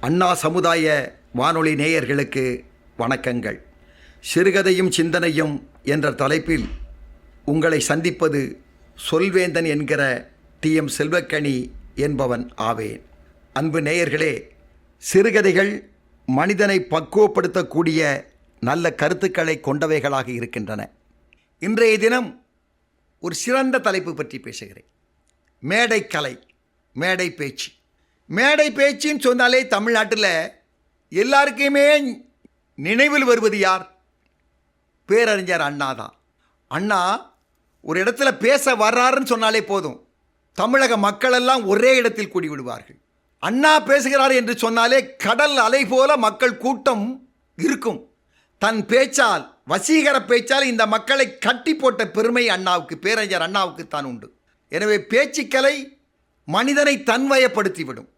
அண்ணா சமுதாய வானொலி நேயர்களுக்கு வணக்கங்கள். சிறுகதையும் சிந்தனையும் என்ற தலைப்பில் உங்களை சந்திப்பது சொல்வேந்தன் என்கிற டி. எம். செல்வக்கணி என்பவன் ஆவேன். அன்பு நேயர்களே சிறுகதைகள் மனிதனை பக்குவப்படுத்தக்கூடிய நல்ல கருத்துக்களை கொண்டவைகளாக இருக்கின்றன. இன்றைய தினம் ஒரு சிறந்த தலைப்பு பற்றி பேசுகிறேன். மேடைக்கலை மேடை பேச்சு. மேடை பேச்சுன்னு சொன்னாலே தமிழ்நாட்டில் எல்லாருக்குமே நினைவில் வருவது யார்? பேரறிஞர் அண்ணா தான். அண்ணா ஒரு இடத்துல பேச வர்றாருன்னு சொன்னாலே போதும். தமிழக மக்களெல்லாம் ஒரே இடத்தில் கூடி விடுவார்கள் அண்ணா பேசுகிறார் என்று சொன்னாலே கடல் அலை போல மக்கள் கூட்டம் இருக்கும். தன் பேச்சால் வசீகர பேச்சால் இந்த மக்களை கட்டி போட்ட பெருமை அண்ணாவுக்கு பேரறிஞர் அண்ணாவுக்கு தான் உண்டு. எனவே பேச்சுக்கலை மனிதனை தன்வயப்படுத்திவிடும்.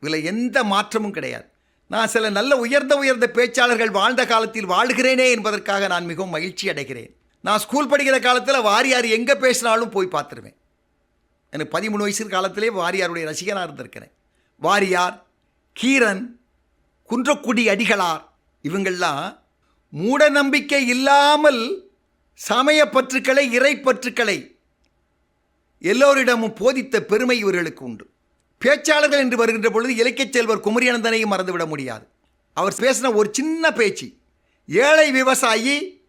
இதில் எந்த மாற்றமும் கிடையாது. நான் சில நல்ல உயர்ந்த உயர்ந்த பேச்சாளர்கள் வாழ்ந்த காலத்தில் வாழ்கிறேனே என்பதற்காக நான் மிகவும் மகிழ்ச்சி அடைகிறேன். நான் ஸ்கூல் படிக்கிற காலத்தில் வாரியார் எங்கே பேசினாலும் போய் பார்த்துருவேன். எனக்கு பதிமூணு வயசு காலத்திலே வாரியாருடைய ரசிகனாக இருந்திருக்கிறேன். வாரியார் கீரன் குன்றக்குடி அடிகளார் இவங்கள்லாம் மூட நம்பிக்கை இல்லாமல் சமயப்பற்றுக்களை இறைப்பற்றுக்களை எல்லோரிடமும் போதித்த பெருமை இவர்களுக்கு உண்டு. பேச்சாளர்கள் என்று வருகின்ற பொழுது இலக்கியச் செல்வர் குமரியானந்தனையும் மறந்துவிட முடியாது. அவர் பேசின ஒரு சின்ன பேச்சு ஏழை விவசாயி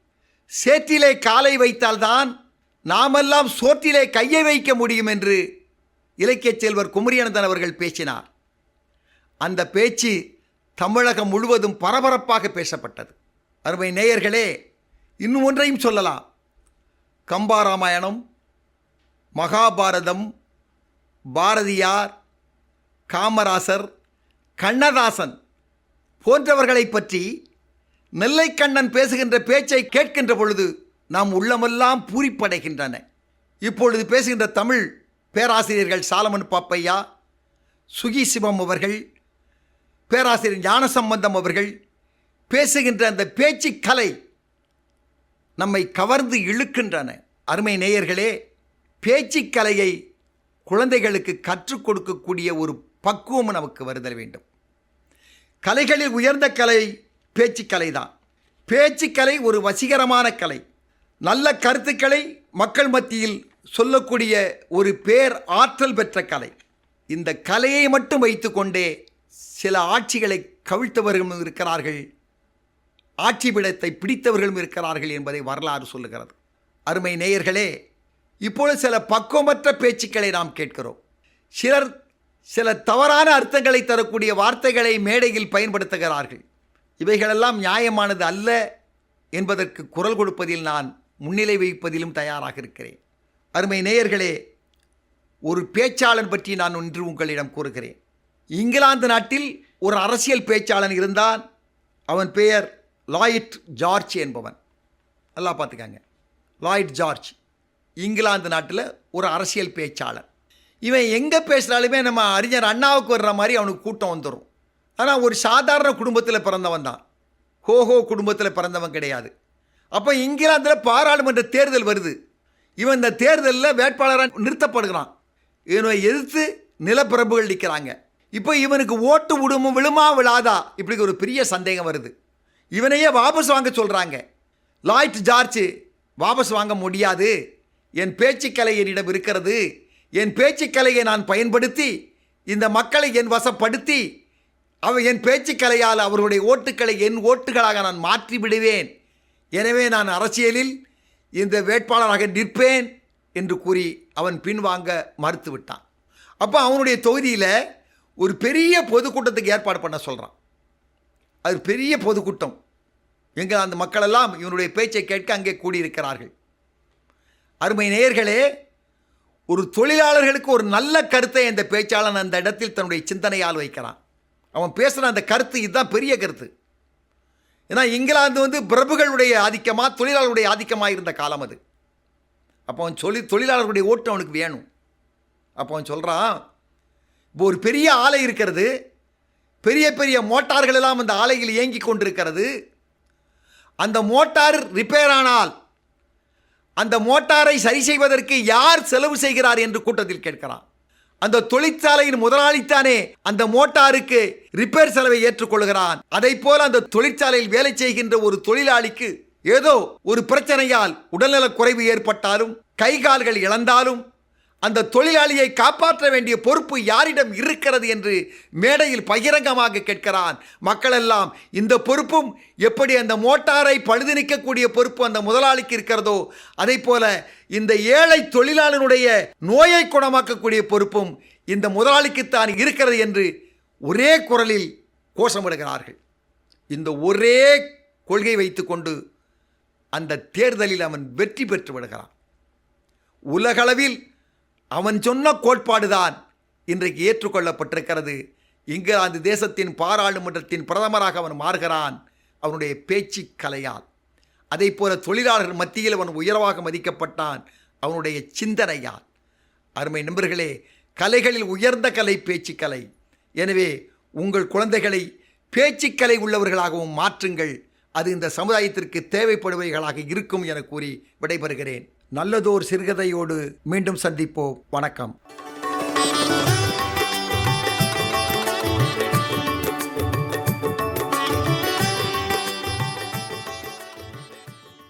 சேற்றிலே காலை வைத்தால்தான் நாமெல்லாம் சோற்றிலே கையை வைக்க முடியும் என்று இலக்கியச் செல்வர் குமரியானந்தன் அவர்கள் பேசினார். அந்த பேச்சு தமிழகம் முழுவதும் பரபரப்பாக பேசப்பட்டது. அருமை நேயர்களே இன்னும் ஒன்றையும் சொல்லலாம். கம்பாராமாயணம் மகாபாரதம் பாரதியார் காமராசர் கண்ணதாசன் போன்றவர்களை பற்றி நெல்லைக்கண்ணன் பேசுகின்ற பேச்சை கேட்கின்ற பொழுது நாம் உள்ளமெல்லாம் பூரிப்படைகின்றன. இப்பொழுது பேசுகின்ற தமிழ் பேராசிரியர்கள் சாலமன் பாப்பையா சுகி சிவம் அவர்கள் பேராசிரியர் ஞானசம்பந்தம் அவர்கள் பேசுகின்ற அந்த பேச்சு கலை நம்மை கவர்ந்து இழுக்கின்றன. அருமை நேயர்களே பேச்சு கலையை குழந்தைகளுக்கு கற்றுக் கொடுக்கக்கூடிய ஒரு பக்குவம் நமக்கு வருதல் வேண்டும். கலைகளில் உயர்ந்த கலை பேச்சுக்கலை தான் பேச்சுக்கலை ஒரு வசீகரமான கலை. நல்ல கருத்துக்களை மக்கள் மத்தியில் சொல்லக்கூடிய ஒரு பேர் ஆற்றல் பெற்ற கலை. இந்த கலையை மட்டும் வைத்துக்கொண்டே சில ஆட்சிகளை கவிழ்த்தவர்களும் இருக்கிறார்கள். ஆட்சி பிடத்தை பிடித்தவர்களும் இருக்கிறார்கள் என்பதை வரலாறு சொல்லுகிறது. அருமை நேயர்களே இப்பொழுது சில பக்குவமற்ற பேச்சுக்களை நாம் கேட்கிறோம். சிலர் சில தவறான அர்த்தங்களை தரக்கூடிய வார்த்தைகளை மேடையில் பயன்படுத்துகிறார்கள். இவைகளெல்லாம் நியாயமானது அல்ல என்பதற்கு குரல் கொடுப்பதில் நான் முன்னிலை வைப்பதிலும் தயாராக இருக்கிறேன். அருமை நேயர்களே ஒரு பேச்சாளன் பற்றி நான் ஒன்று உங்களிடம் கூறுகிறேன். இங்கிலாந்து நாட்டில் ஒரு அரசியல் பேச்சாளன் இருந்தான். அவன் பெயர் லாயிட் ஜார்ஜ் என்பவன். நல்லா பார்த்துக்காங்க. லாயிட் ஜார்ஜ் இங்கிலாந்து நாட்டில் ஒரு அரசியல் பேச்சாளர் இவன் எங்கே பேசுகிறாலுமே நம்ம அறிஞர் அண்ணாவுக்கு வர்ற மாதிரி அவனுக்கு கூட்டம் வந்துடும் ஆனால் ஒரு சாதாரண குடும்பத்தில் பிறந்தவன் தான். ஹோஹோ குடும்பத்தில் பிறந்தவன் கிடையாது. அப்போ இங்கிலாந்தில் பாராளுமன்ற தேர்தல் வருது. இவன் இந்த தேர்தலில் வேட்பாளராக நிறுத்தப்படுகிறான். இவனை எதிர்த்து நிலப்பிரபுகள் நிற்கிறாங்க இப்போ இவனுக்கு ஓட்டு விடுமோ விழுமா விழாதா? இப்படி ஒரு பெரிய சந்தேகம் வருது. இவனையே வாபஸ் வாங்க சொல்கிறாங்க லாய்ட் ஜார்ஜ் வாபஸ் வாங்க முடியாது. என் பேச்சுக்கலை என்னிடம் இருக்கிறது. என் பேச்சுக்கலையை நான் பயன்படுத்தி இந்த மக்களை என் வசப்படுத்தி அவ என் பேச்சுக்கலையால் அவர்களுடைய ஓட்டுக்களை என் ஓட்டுகளாக நான் மாற்றி விடுவேன் எனவே நான் அரசியலில் இந்த வேட்பாளராக நிற்பேன் என்று கூறி அவன் பின்வாங்க மறுத்து விட்டான் அப்போ அவனுடைய தொகுதியில் ஒரு பெரிய பொதுக்கூட்டத்துக்கு ஏற்பாடு பண்ண சொல்கிறான் அது பெரிய பொதுக்கூட்டம். எங்கள் அந்த மக்களெல்லாம் இவனுடைய பேச்சை கேட்க அங்கே கூடியிருக்கிறார்கள். அருமை நேயர்களே ஒரு தொழிலாளர்களுக்கு ஒரு நல்ல கருத்தை அந்த பேச்சாளன் அந்த இடத்தில் தன்னுடைய சிந்தனையால் வைக்கிறான். அவன் பேசுகிற அந்த கருத்து இதுதான் பெரிய கருத்து. ஏன்னா இங்கிலாந்து வந்து பிரபுகளுடைய ஆதிக்கமாக தொழிலாளருடைய ஆதிக்கமாக இருந்த காலம் அது. அப்போ அவன் சொல்லி தொழிலாளர்களுடைய ஓட்டு அவனுக்கு வேணும். அப்போ அவன் சொல்கிறான் இப்போ ஒரு பெரிய ஆலை இருக்கிறது பெரிய பெரிய மோட்டார்கள் எல்லாம் அந்த ஆலையில் இயங்கி கொண்டிருக்கிறது. அந்த மோட்டார் ரிப்பேர் ஆனால் அந்த மோட்டாரை சரி செய்வதற்கு யார் செலவு செய்கிறார் என்று கூட்டத்தில் கேட்கிறான். அந்த தொழிற்சாலையின் முதலாளித்தானே அந்த மோட்டாருக்கு ரிப்பேர் செலவை ஏற்றுக்கொள்கிறான். அதை போல அந்த தொழிற்சாலையில் வேலை செய்கின்ற ஒரு தொழிலாளிக்கு ஏதோ ஒரு பிரச்சனையால் உடல்நலக் குறைவு ஏற்பட்டாலும் கை கால்கள் இழந்தாலும் அந்த தொழிலாளியை காப்பாற்ற வேண்டிய பொறுப்பு யாரிடம் இருக்கிறது என்று மேடையில் பகிரங்கமாக கேட்கிறான். மக்களெல்லாம் இந்த பொறுப்பும் எப்படி அந்த மோட்டாரை பழுது நிற்கக்கூடிய பொறுப்பு அந்த முதலாளிக்கு இருக்கிறதோ அதை போல இந்த ஏழை தொழிலாளனுடைய நோயை குணமாக்கக்கூடிய பொறுப்பும் இந்த முதலாளிக்குத்தான் இருக்கிறது என்று ஒரே குரலில் கோஷமிடுகிறார்கள். இந்த ஒரே கொள்கை வைத்துக்கொண்டு அந்த தேர்தலில் அவன் வெற்றி பெற்று விடுகிறான். உலகளவில் அவன் சொன்ன கோட்பாடுதான் இன்றைக்கு ஏற்றுக்கொள்ளப்பட்டிருக்கிறது. இங்கிலாந்து தேசத்தின் பாராளுமன்றத்தின் பிரதமராக அவன் மாறுகிறான். அவனுடைய பேச்சு கலையால். அதே போல தொழிலாளர்கள் மத்தியில் அவன் உயர்வாக மதிக்கப்பட்டான். அவனுடைய சிந்தனையால். அருமை நண்பர்களே கலைகளில் உயர்ந்த கலை பேச்சுக்கலை எனவே உங்கள் குழந்தைகளை பேச்சுக்கலை உள்ளவர்களாகவும் மாற்றுங்கள். அது இந்த சமுதாயத்திற்கு தேவைப்படுபவைகளாக இருக்கும் என கூறி விடைபெறுகிறேன். நல்லதோர் சிறுகதையோடு மீண்டும் சந்திப்போம். வணக்கம்.